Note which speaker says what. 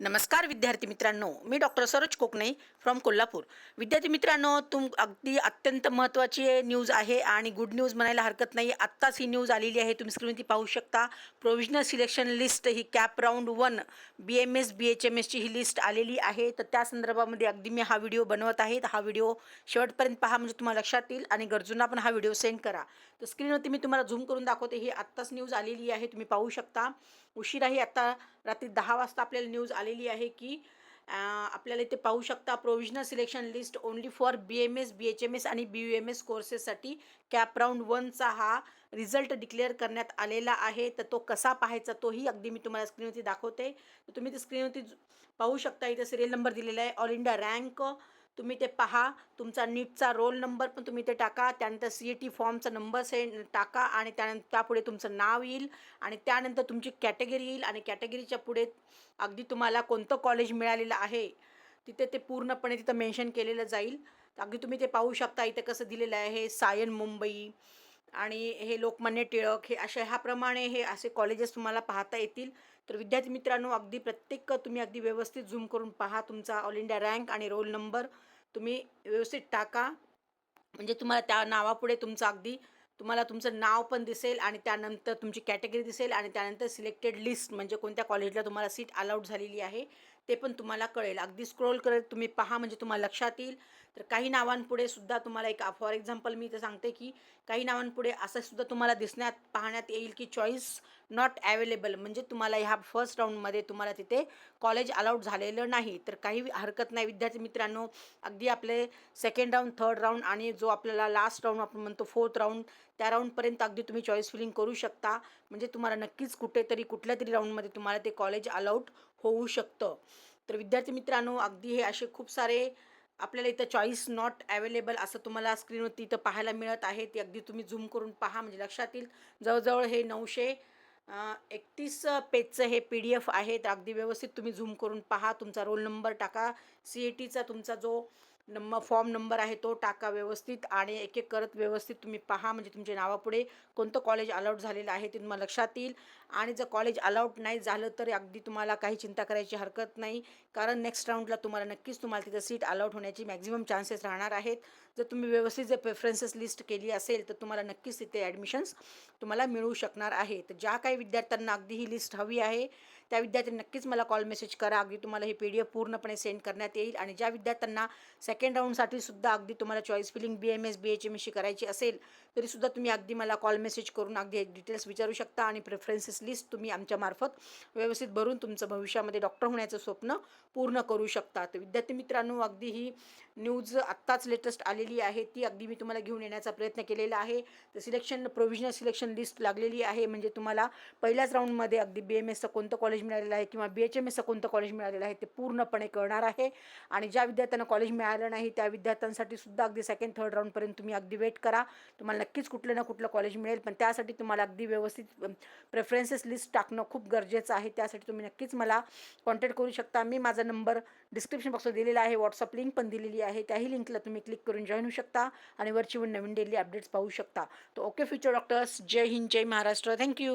Speaker 1: नमस्कार विद्यार्थी मित्रांनो मी डॉक्टर सरोज कोकणे फ्रॉम कोल्हापूर. विद्यार्थी मित्रांनो तुम अगदी अत्यंत महत्त्वाची न्यूज आहे आणि गुड न्यूज म्हणायला हरकत नाही. आत्ताच ही न्यूज आलेली आहे. तुम्ही स्क्रीनवरती पाहू शकता. प्रोव्हिजनल सिलेक्शन लिस्ट ही CAP round one B M S B H M एसची ही लिस्ट आलेली आहे. तर त्या संदर्भामध्ये अगदी मी हा व्हिडिओ बनवत आहे. हा व्हिडिओ शेवटपर्यंत पहा म्हणजे तुम्हाला लक्षात येईल आणि गरजूंना पण हा व्हिडिओ सेंड करा. तर स्क्रीनवरती मी तुम्हाला झूम करून दाखवते. ही आत्ताच न्यूज आलेली आहे. तुम्ही पाहू शकता. उशिराही आता रात्री दहा वाजता आपल्याला न्यूज आलेली आहे की आपल्याला इथे पाहू शकता provisional selection list only for B M S B H M S आणि बी यू एम एस कोर्सेससाठी कॅप राऊंड वनचा हा रिझल्ट डिक्लेअर करण्यात आलेला आहे. तर तो कसा पाहायचा तोही अगदी मी तुम्हाला स्क्रीनवरती दाखवते. तर तुम्ही ते स्क्रीनवरती पाहू शकता. इथे सिरियल नंबर दिलेला आहे. ऑल इंडिया रँक तुम्ही ते पहा तुमचा नीटचा रोल नंबर पण तुम्ही ते टाका त्यानंतर सी ए टी फॉर्मचा नंबर से टाका आणि त्यानंतर त्यापुढे तुमचं नाव येईल आणि त्यानंतर तुमची कॅटेगरी येईल आणि कॅटेगरीच्या पुढे अगदी तुम्हाला कोणतं कॉलेज मिळालेलं आहे तिथे ते पूर्णपणे तिथं मेन्शन केलेलं जाईल. अगदी तुम्ही ते पाहू शकता इथे कसं दिलेलं आहे सायन मुंबई आणि हे लोकमान्य टिळक हे अशा ह्याप्रमाणे हे असे कॉलेजेस तुम्हाला पाहता येतील. तर विद्यार्थी मित्रांनो अगदी प्रत्येक तुम्ही अगदी व्यवस्थित झूम करून पहा तुमचा ऑल इंडिया रँक आणि रोल नंबर तुम्ही व्यवस्थित टाका. म्हणजे तुम्हाला त्या नावापुढे तुमचं अगदी तुम्हाला तुमचं नाव पण दिसेल आणि त्यानंतर तुमची कॅटेगरी दिसेल आणि त्यानंतर सिलेक्टेड लिस्ट म्हणजे कोणत्या कॉलेजला तुम्हाला सीट अलाउड झालेली आहे. ते पण तुम्हाला कळेल. अगदी स्क्रोल करत तुम्ही पहा म्हणजे तुम्हाला लक्षात येईल. तर काही नावांपुढे सुद्धा तुम्हाला एक फॉर एक्झाम्पल मी तर सांगते की काही नावांपुढे असं सुद्धा तुम्हाला दिसण्यात पाहण्यात येईल की चॉईस नॉट अवेलेबल म्हणजे तुम्हाला ह्या फर्स्ट राऊंडमध्ये तुम्हाला तिथे कॉलेज अलाउड झालेलं नाही. तर काही हरकत नाही. विद्यार्थी मित्रांनो अगदी आपले सेकंड राऊंड थर्ड राऊंड आणि जो आपल्याला लास्ट राऊंड आपण म्हणतो फोर्थ राऊंड त्या राऊंडपर्यंत अगदी तुम्ही चॉईस फिलिंग करू शकता. म्हणजे तुम्हाला नक्कीच कुठेतरी कुठल्या तरी राऊंडमध्ये तुम्हाला ते कॉलेज अलाउट होऊ शकतं. तर विद्यार्थी मित्रांनो अगदी हे असे खूप सारे आपल्याला इथं चॉईस नॉट अवेलेबल असं तुम्हाला स्क्रीनवरती इथं पाहायला मिळत आहे. ते अगदी तुम्ही झूम करून पहा म्हणजे लक्षात येईल. जवळजवळ हे नऊशे एकतीस पेजचं हे पी डी एफ आहे तर अगदी व्यवस्थित तुम्ही झूम करून पहा. तुमचा रोल नंबर टाका. सी ए टीचा तुमचा जो नंबर फॉर्म नंबर आहे तो टाका व्यवस्थित आणि एक एक करत व्यवस्थित तुम्ही पहा. म्हणजे तुमच्या नावापुढे कोणतं कॉलेज अलाउड झालेलं आहे ते तुम्हाला लक्षात येईल. आणि जर कॉलेज अलाउड नाही झालं तर अगदी तुम्हाला काही चिंता करायची हरकत नाही. कारण नेक्स्ट राऊंडला तुम्हाला नक्कीच तुम्हाला तिथं सीट अलाउड होण्याची मॅक्झिमम चान्सेस राहणार आहेत. जर तुम्ही व्यवस्थित जर प्रेफरन्सेस लिस्ट केली असेल तर तुम्हाला नक्कीच तिथे ॲडमिशन्स तुम्हाला मिळू शकणार आहे. तर ज्या काही विद्यार्थ्यांना अगदी ही लिस्ट हवी आहे. त्या विद्यार्थ्यांनी नक्कीच मला कॉल मेसेज करा. अगदी तुम्हाला हे पी डी एफ पूर्णपणे सेंड करण्यात येईल आणि ज्या विद्यार्थ्यांना सेकंड राऊंडसाठी सुद्धा अगदी तुम्हाला choice filling B M S B H M एसशी करायची असेल तरीसुद्धा तुम्ही अगदी मला कॉल मेसेज करून अगदी डिटेल्स विचारू शकता आणि प्रेफरन्सेस लिस्ट तुम्ही आमच्यामार्फत व्यवस्थित भरून तुमचं भविष्यामध्ये डॉक्टर होण्याचं स्वप्न पूर्ण करू शकता. तर विद्यार्थी मित्रांनो अगदी ही न्यूज आत्ताच लेटेस्ट आलेली आहे. ती अगदी मी तुम्हाला घेऊन येण्याचा प्रयत्न केलेला आहे. तर सिलेक्शन प्रोव्हिजनल सिलेक्शन लिस्ट लागलेली आहे. म्हणजे तुम्हाला पहिल्याच राऊंडमध्ये अगदी बी एम एसचं कोणतं कॉलेज मिळालेलं आहे किंवा बी एच एम एसचं कोणतं कॉलेज मिळालेलं आहे ते पूर्णपणे कळणार आहे. आणि ज्या विद्यार्थ्यांना कॉलेज मिळालं नाही त्या विद्यार्थ्यांसाठी सुद्धा अगदी सेकंड थर्ड राऊंडपर्यंत तुम्ही अगदी वेट करा. तुम्हाला नक्कीच कुठलं ना कुठलं कॉलेज मिळेल पण त्यासाठी तुम्हाला अगदी व्यवस्थित प्रेफरन्सेस लिस्ट टाकणं खूप गरजेचं आहे. त्यासाठी तुम्ही नक्कीच मला कॉन्टॅक्ट करू शकता. मी माझा नंबर डिस्क्रिप्शन बॉक्सवर दिलेला आहे व्हॉट्सअप लिंक पण दिलेली आहे. त्याही लिंकला तुम्ही क्लिक करून जॉईन होऊ शकता आणि वरची नवीन डेली अपडेट्स पाहू शकता. तर ओके फ्युचर डॉक्टर्स जय हिंद जय महाराष्ट्र. Thank you